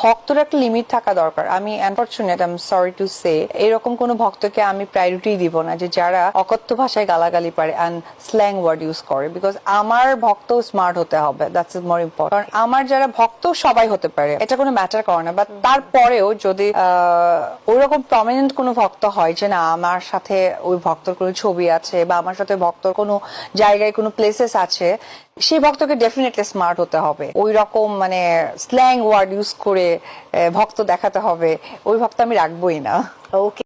ভক্তর একটা লিমিট থাকা দরকার। আমি unfortunate I am sorry to say এরকম কোন ভক্তকে আমি প্রায়োরিটি দিব না যে যারা অকথ্য ভাষায় গালাগালি পারে অ্যান্ড স্ল্যাং ওয়ার্ড ইউজ করে। বিকজ আমার ভক্ত স্মার্ট হতে হবে দ্যাটস ইজ মোর ইম্পর্টেন্ট কারণ আমার যারা ভক্ত, সবাই হতে পারে। এটা কোনো ম্যাটার করে না। বাট তারপরেও যদি ওইরকম প্রমিনেন্ট কোনো ভক্ত হয় যে না, আমার সাথে ওই ভক্তর কোনো ছবি আছে বা আমার সাথে ভক্তর কোনো জায়গায় কোনো প্লেসেস আছে সেই ভক্তকে ডেফিনেটলি স্মার্ট হতে হবে। ওই রকম মানে স্ল্যাং ওয়ার্ড ইউজ করে ভক্ত দেখাতে হবে। ওই ভক্ত আমি রাখবোই না। ওকে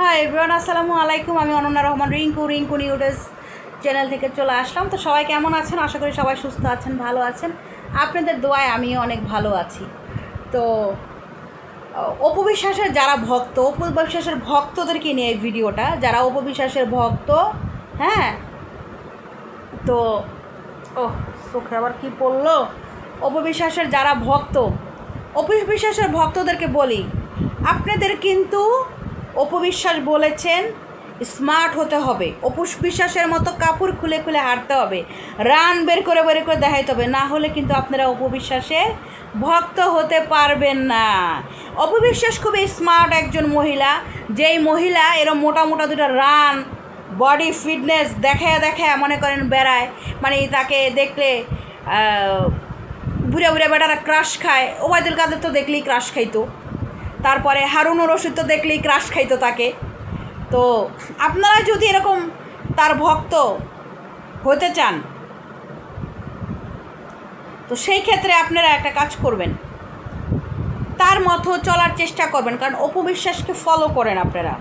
হাই এভরিওয়ান আসসালামু আলাইকুম। আমি অনন্যা রহমান রিঙ্কু রিঙ্কু নিউডেস চ্যানেল থেকে চলে আসলাম। তো সবাই কেমন আছেন? আশা করি সবাই সুস্থ আছেন ভালো আছেন। আপনাদের দোয়ায় আমিও অনেক ভালো আছি। তো আহ, অপু বিশ্বাসের যারা ভক্ত অপু বিশ্বাসের ভক্তদেরকে নিয়ে এই ভিডিওটা যারা অপু বিশ্বাসের ভক্ত হ্যাঁ? তো ও চোখে আবার কি পড়ল? অপবিশ্বাসের যারা ভক্ত, অপবিশ্বাসের ভক্তদেরকে বলি, আপনাদের কিন্তু অপবিশ্বাস বলেছেন স্মার্ট হতে হবে। অপুষ বিশ্বাসের মতো কাপড় খুলে খুলে হাঁটতে হবে। রান বের করে বের করে দেখাইতে হবে। না হলে কিন্তু আপনারা অপবিশ্বাসে ভক্ত হতে পারবেন না। অপবিশ্বাস খুবই স্মার্ট একজন মহিলা। যেই মহিলা এরম মোটা মোটা দুটো রান বডি ফিটনেস দেখায় দেখায় মনে করেন বেড়ায়। মানে তাকে দেখলে বুড়া বুড়া বেটারা ক্রাশ খায়। ওবায়দুল কাদের তো দেখলেই ক্রাশ খাইতো। তারপরে হারুনুর রশিদ তো দেখলেই ক্রাশ খাইতো তাকে। তো আপনারা যদি এরকম তার ভক্ত হতে চান, তো সেই ক্ষেত্রে আপনারা একটা কাজ করবেন। তার মতো চলার চেষ্টা করবেন। কারণ অপবিশ্বাসকে ফলো করেন আপনারা।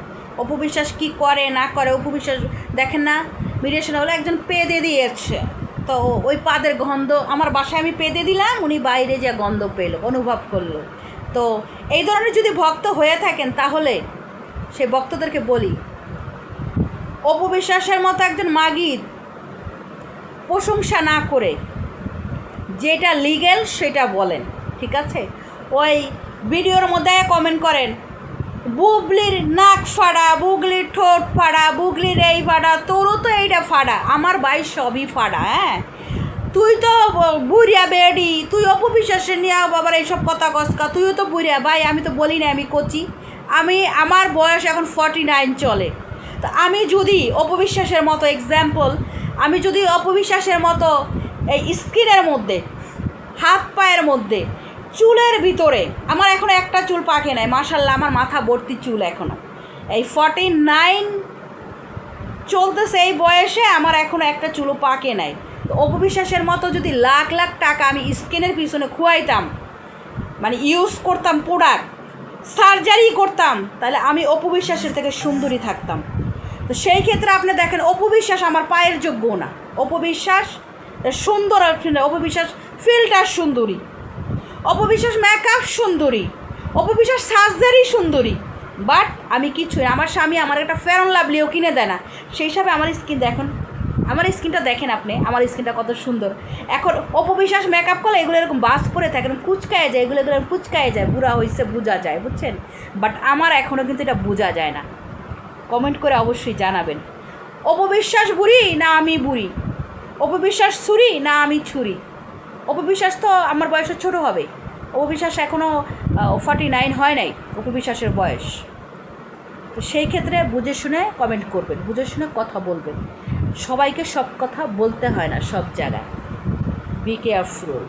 অপবিশ্বাস কি করে, না করে, অপবিশ্বাস দেখেন না? মিডিয়েশন হলো একজন পেদে দিয়েছে। তো ওই পাদের গন্ধ, আমার বাসায় আমি পেদে দিলাম, উনি বাইরে যে গন্ধ পেল, অনুভব করল। তো এই ধরনের যদি ভক্ত হয়ে থাকেন, তাহলে সে ভক্তদেরকে বলি, অপবিশ্বাসের মতো একজন মাগির প্রশংসা না করে যেটা লিগেল সেটা বলেন, ঠিক আছে? ওই ভিডিওর মধ্যে কমেন্ট করেন বুবলির নাক ফাড়া বুগলির ঠোঁট ফাড়া বুগলির এই ফাড়া, তোরও তো এইটা ফাড়া, আমার ভাই সবই ফাড়া হ্যাঁ? তুই তো বুড়িয়া বেডি, তুই অপবিশ্বাসে নিয়ে বাবার এইসব কথা কসকা তুইও তো বুড়িয়া, ভাই, আমি তো বলি না, আমি কচি। আমি, আমার বয়স এখন ফর্টি নাইন চলে। তো আমি যদি অপবিশ্বাসের মতো এক্সাম্পল আমি যদি অপবিশ্বাসের মতো এই স্কিনের মধ্যে, হাত পায়ের মধ্যে চুলের ভিতরে। আমার এখনও একটা চুল পাকে নাই মার্শাল্লাহ আমার মাথা ভর্তি চুল এখনও এই ফর্টি নাইন চলতেছে এই বয়সে, আমার এখনও একটা চুলও পাকে নাই। তো অপবিশ্বাসের মতো যদি লাখ লাখ টাকা আমি স্কিনের পিছনে খুয়াইতাম মানে ইউজ করতাম প্রোডাক্ট সার্জারি করতাম, তাহলে আমি অপবিশ্বাসের থেকে সুন্দরী থাকতাম। তো সেই ক্ষেত্রে আপনি দেখেন অপবিশ্বাস আমার পায়ের যোগ্য না। অপবিশ্বাস সুন্দর অপবিশ্বাস ফিল্টার সুন্দরী। অপবিশ্বাস মেকআপ সুন্দরী, অপবিশ্বাস সার্জারি সুন্দরী। বাট আমি কিছুই। আমার স্বামী আমার একটা ফেরন লাভলিও কিনে দেয় না। সেই হিসাবে আমার স্কিন দেখুন আমার স্কিনটা দেখেন আপনি, আমার স্কিনটা কত সুন্দর। এখন অপবিশ্বাস মেকআপ করলে এগুলো এরকম বাস পরে থাকে, এরকম কুচকায় যায়, এগুলো এগুলো কুচকায় যায়, বুড়া হয়েছে বোঝা যায়, বুঝছেন? বাট আমার এখনও কিন্তু এটা বোঝা যায় না। কমেন্ট করে অবশ্যই জানাবেন। অপবিশ্বাস বুড়ি না আমি বুড়ি, অপবিশ্বাস ছুরি না আমি ছুরি। অপবিশ্বাস তো আমার বয়সে ছোট হবে। অপবিশ্বাস এখনও ফর্টি নাইন হয় নাই, অপবিশ্বাসের বয়স। তো সেই ক্ষেত্রে বুঝে শুনে কমেন্ট করবেন, বুঝে শুনে কথা বলবেন। সবাইকে সব কথা বলতে হয় না সব জায়গায়। Be careful